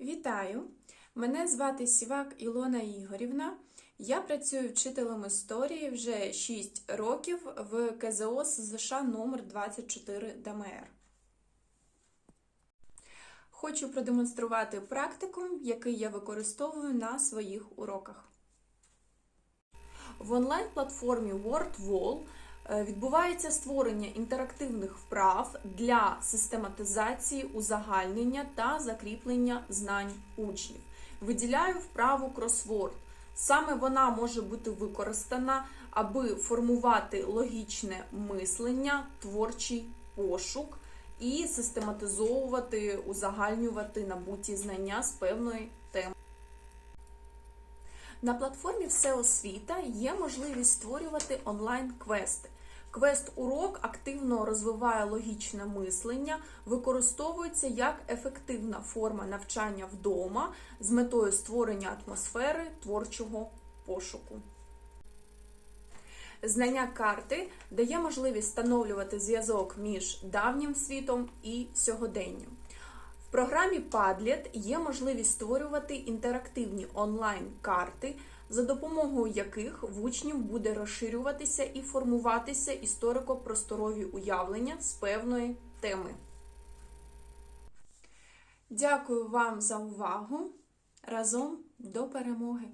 Вітаю! Мене звати Сівак Ілона Ігорівна. Я працюю вчителем історії вже 6 років в КЗО СЗШ номер 24 ДМР. Хочу продемонструвати практикум, який я використовую на своїх уроках. В онлайн-платформі WordWall відбувається створення інтерактивних вправ для систематизації, узагальнення та закріплення знань учнів. Виділяю вправу кросворд. Саме вона може бути використана, аби формувати логічне мислення, творчий пошук і систематизовувати, узагальнювати набуті знання з певної теми. На платформі Всеосвіта є можливість створювати онлайн-квести. Квест-урок активно розвиває логічне мислення, використовується як ефективна форма навчання вдома з метою створення атмосфери творчого пошуку. Знання карти дає можливість встановлювати зв'язок між давнім світом і сьогоденням. В програмі Padlet є можливість створювати інтерактивні онлайн-карти, за допомогою яких в учнів буде розширюватися і формуватися історико-просторові уявлення з певної теми. Дякую вам за увагу! Разом до перемоги!